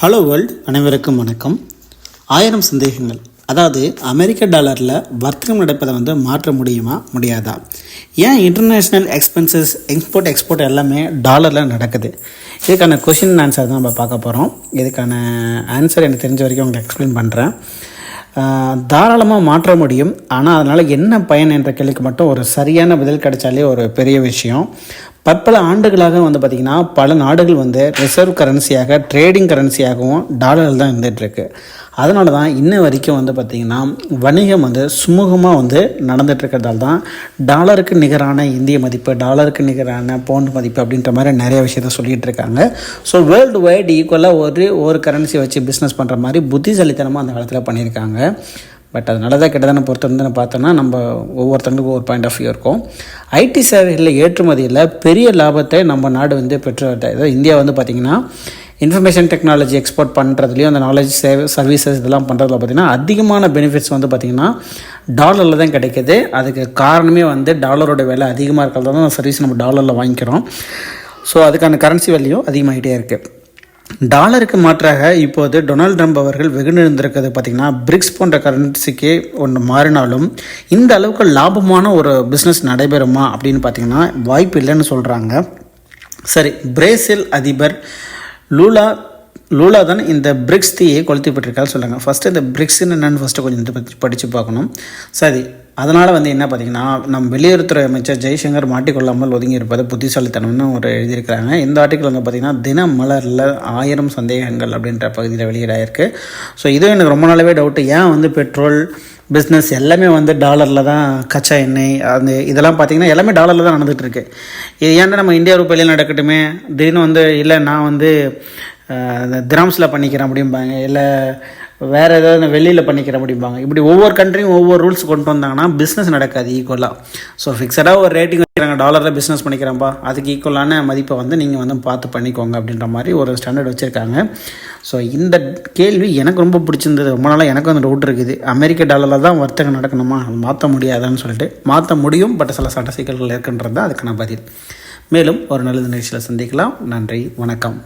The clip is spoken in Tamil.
ஹலோ வேர்ல்ட் அனைவருக்கும் வணக்கம். ஆயிரம் சந்தேகங்கள். அதாவது அமெரிக்க டாலரில் வர்த்தகம் நடப்பதை வந்து மாற்ற முடியுமா முடியாதா? ஏன் இன்டர்நேஷ்னல் எக்ஸ்பென்சஸ் எக்ஸ்போர்ட் எக்ஸ்போர்ட் எல்லாமே டாலரில் நடக்குது? இதுக்கான கொஷின் ஆன்சர் தான் நம்ம பார்க்க போகிறோம் இதுக்கான ஆன்சர் எனக்கு தெரிஞ்ச வரைக்கும் உங்களுக்கு எக்ஸ்பிளைன் பண்ணுறேன் தாராளமாக மாற்ற முடியும். ஆனால் அதனால் என்ன பயன் என்ற கேள்விக்கு மட்டும் ஒரு சரியான பதில் கிடைச்சாலே ஒரு பெரிய விஷயம். பற்பல ஆண்டுகளாக வந்து பார்த்திங்கன்னா பல நாடுகள் வந்து ரிசர்வ் கரன்சியாக ட்ரேடிங் கரன்சியாகவும் டாலரில் தான் இருந்துகிட்ருக்கு அதனால தான் இன்ன வரைக்கும் வந்து பார்த்திங்கன்னா வணிகம் வந்து சுமூகமாக வந்து நடந்துகிட்ருக்கிறதால தான் டாலருக்கு நிகரான இந்திய மதிப்பு டாலருக்கு நிகரான பவுண்ட் மதிப்பு அப்படின்ற மாதிரி நிறைய விஷயத்த சொல்லிகிட்டு இருக்காங்க. ஸோ வேர்ல்டு வைட் ஈக்குவலாக ஒரு ஒரு கரன்சி வச்சு பிஸ்னஸ் பண்ணுற மாதிரி புத்திசாலித்தனமாக அந்த காலத்தில் பண்ணியிருக்காங்க. பட் அது நல்லதாக கெட்டதான பொறுத்த வந்து பார்த்தோன்னா நம்ம ஒவ்வொருத்தங்களுக்கும் ஒரு பாயிண்ட் ஆஃப் வியூ இருக்கும். ஐடி சேவைகளில் ஏற்றுமதியில் பெரிய லாபத்தை நம்ம நாடு வந்து பெற்று அதாவது இந்தியா வந்து பார்த்திங்கன்னா இன்ஃபர்மேஷன் டெக்னாலஜி எக்ஸ்போர்ட் பண்ணுறதுலையும் அந்த நாலேஜ் சேவை சர்வீசஸ் இதெல்லாம் பண்ணுறதுல பார்த்திங்கன்னா அதிகமான பெனிஃபிட்ஸ் வந்து பார்த்திங்கன்னா டாலரில் தான் கிடைக்கிது. அதுக்கு காரணமே வந்து டாலரோட விலை அதிகமாக இருக்கிறதால தான் சர்வீஸ் நம்ம டாலரில் வாங்கிக்கிறோம். ஸோ அதுக்கான கரன்சி வேல்யூ அதிகமாகிட்டே இருக்குது டாலருக்கு மாற்றாக இப்போது டொனால்ட் ட்ரம்ப் அவர்கள் வெகுநிருந்திருக்கிறது பார்த்திங்கன்னா பிரிக்ஸ் போன்ற கரன்சிக்கே ஒன்று மாறினாலும் இந்த அளவுக்கு லாபமான ஒரு பிஸ்னஸ் நடைபெறுமா அப்படின்னு பார்த்திங்கன்னா வாய்ப்பு இல்லைன்னு சொல்கிறாங்க சரி பிரேசில் அதிபர் லூலா லூலா தான் இந்த பிரிக்ஸ் தீயை கொளுத்தி போட்டிருக்காரு சொல்லுங்கள் ஃபஸ்ட்டு இந்த பிரிக்ஸ்ன்னு என்னென்னு ஃபஸ்ட்டு கொஞ்சம் படித்து பார்க்கணும். சரி அதனால் வந்து என்ன பார்த்தீங்கன்னா நம் வெளியுறவுத்துறை அமைச்சர் ஜெய்சங்கர் மாட்டிக்கொள்ளாமல் ஒதுங்கி இருப்பது புத்திசாலித்தனம்னு ஒரு எழுதியிருக்கிறாங்க. இந்த ஆர்டிக்கல் வந்து பார்த்திங்கன்னா தினம் மலரில் ஆயிரம் சந்தேகங்கள் அப்படின்ற பகுதியில் வெளியீடாயிருக்கு. ஸோ இதுவும் எனக்கு ரொம்ப நாளாவே டவுட்டு ஏன் வந்து பெட்ரோல் பிஸ்னஸ் எல்லாமே வந்து டாலரில் தான் கச்சா எண்ணெய் அந்த இதெல்லாம் பார்த்திங்கன்னா எல்லாமே டாலரில் தான் நடந்துகிட்ருக்கு. இது ஏன்டா நம்ம இந்தியா ரூபாயிலே நடக்கட்டுமே? திடீர்னு வந்து இல்லை நான் வந்து திராம்ஸில் பண்ணிக்கிறேன் அப்படிம்பாங்க. இல்லை வேறு ஏதாவது வெளியில் பண்ணிக்கிற முடியும்பாங்க. இப்படி ஒவ்வொரு கண்ட்ரியும் ஒவ்வொரு ரூல்ஸ் கொண்டு வந்தாங்கன்னா பிஸ்னஸ் நடக்காது ஈக்குவலாக ஸோ ஃபிக்ஸடாக ஒரு ரேட்டிங் வைக்கிறாங்க டாலரில் பிஸ்னஸ் பண்ணிக்கிறேன்ப்பா. அதுக்கு ஈக்குவலான மதிப்பை வந்து நீங்கள் வந்து பார்த்து பண்ணிக்கோங்க அப்படின்ற மாதிரி ஒரு ஸ்டாண்டர்ட் வச்சுருக்காங்க. ஸோ இந்த கேள்வி எனக்கு ரொம்ப பிடிச்சிருந்தது. ரொம்ப நாளாக எனக்கு வந்து டவுட் இருக்குது. அமெரிக்க டாலரில் தான் வர்த்தகம் நடக்கணுமா? அது மாற்ற முடியாதான்னு சொல்லிட்டு. மாற்ற முடியும் பட் சில சட்ட சிக்கல்கள் இருக்குன்றது தான் அதுக்கான பதில். மேலும் ஒரு நல்ல நிகழ்ச்சியில் சந்திக்கலாம். நன்றி வணக்கம்.